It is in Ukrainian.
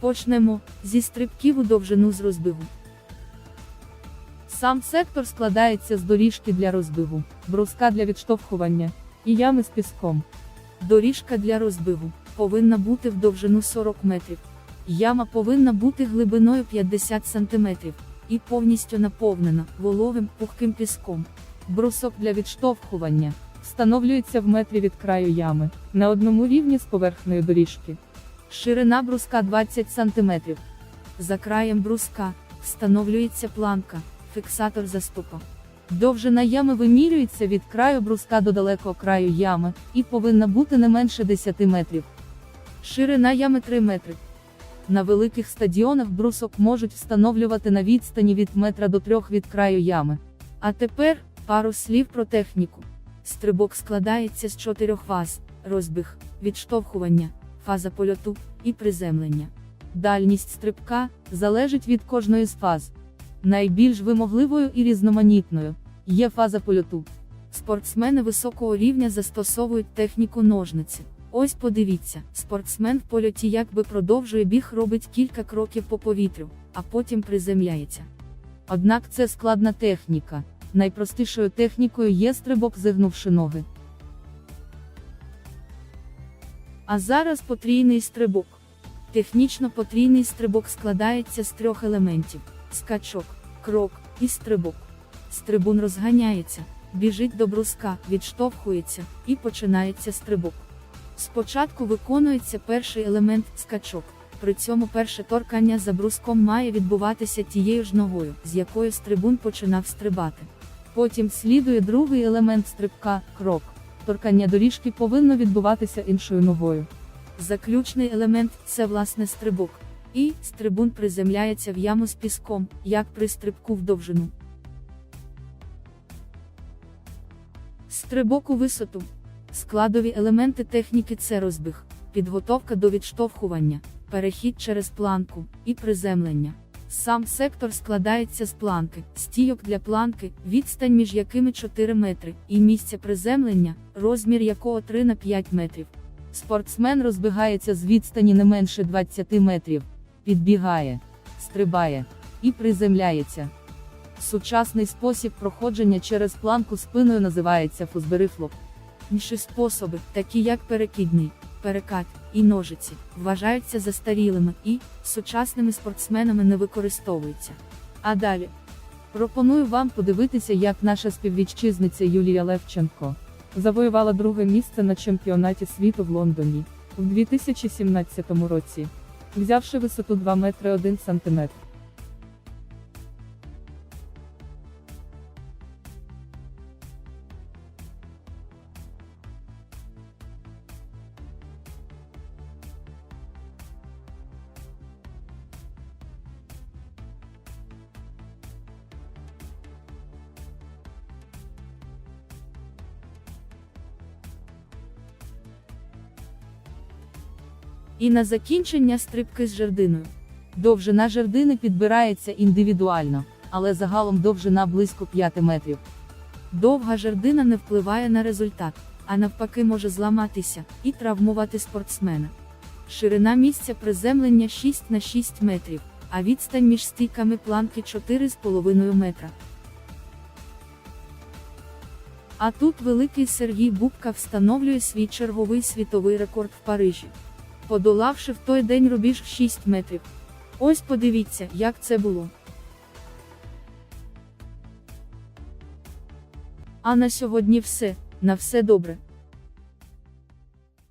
Почнемо зі стрибків у довжину з розбігу. Сам сектор складається з доріжки для розбігу, бруска для відштовхування і ями з піском. Доріжка для розбігу повинна бути в довжину 40 метрів. Яма повинна бути глибиною 50 см і повністю наповнена вологим пухким піском. Брусок для відштовхування встановлюється в метрі від краю ями, на одному рівні з поверхнею доріжки. Ширина бруска 20 см. За краєм бруска встановлюється планка, фіксатор заступа. Довжина ями вимірюється від краю бруска до далекого краю ями і повинна бути не менше 10 метрів. Ширина ями 3 метри. На великих стадіонах брусок можуть встановлювати на відстані від метра до трьох від краю ями. А тепер пару слів про техніку. Стрибок складається з чотирьох фаз: розбіг, відштовхування, фаза польоту і приземлення. Дальність стрибка залежить від кожної з фаз. Найбільш вимогливою і різноманітною є фаза польоту. Спортсмени високого рівня застосовують техніку ножниці. Ось подивіться, спортсмен в польоті якби продовжує біг робить кілька кроків по повітрю, а потім приземляється. Однак це складна техніка. Найпростішою технікою є стрибок зигнувши ноги. А зараз потрійний стрибок. Технічно потрійний стрибок складається з трьох елементів: скачок, крок і стрибок. Стрибун розганяється, біжить до бруска, відштовхується і починається стрибок. Спочатку виконується перший елемент скачок. При цьому перше торкання за бруском має відбуватися тією ж ногою, з якою стрибун починав стрибати. Потім слідує другий елемент стрибка крок. Торкання доріжки повинно відбуватися іншою ногою. Заключний елемент це власне стрибок. І стрибун приземляється в яму з піском, як при стрибку в довжину. Стрибок у висоту. Складові елементи техніки це розбіг, підготовка до відштовхування, перехід через планку і приземлення. Сам сектор складається з планки, стійок для планки, відстань між якими 4 метри, і місця приземлення, розмір якого 3 на 5 метрів. Спортсмен розбігається з відстані не менше 20 метрів, підбігає, стрибає і приземляється. Сучасний спосіб проходження через планку спиною називається фузберифлоп. Інші способи, такі як перекидний, перекат і ножиці, вважаються застарілими і сучасними спортсменами не використовуються. А далі пропоную вам подивитися, як наша співвітчизниця Юлія Левченко завоювала друге місце на чемпіонаті світу в Лондоні у 2017 році, взявши висоту 2 метри 1 сантиметр. І на закінчення стрибки з жердиною. Довжина жердини підбирається індивідуально, але загалом довжина близько 5 метрів. Довга жердина не впливає на результат, а навпаки може зламатися і травмувати спортсмена. Ширина місця приземлення 6 на 6 метрів, а відстань між стійками планки 4,5 метра. А тут великий Сергій Бубка встановлює свій черговий світовий рекорд в Парижі подолавши в той день рубіж 6 метрів. Ось подивіться, як це було. А на сьогодні все. На все добре.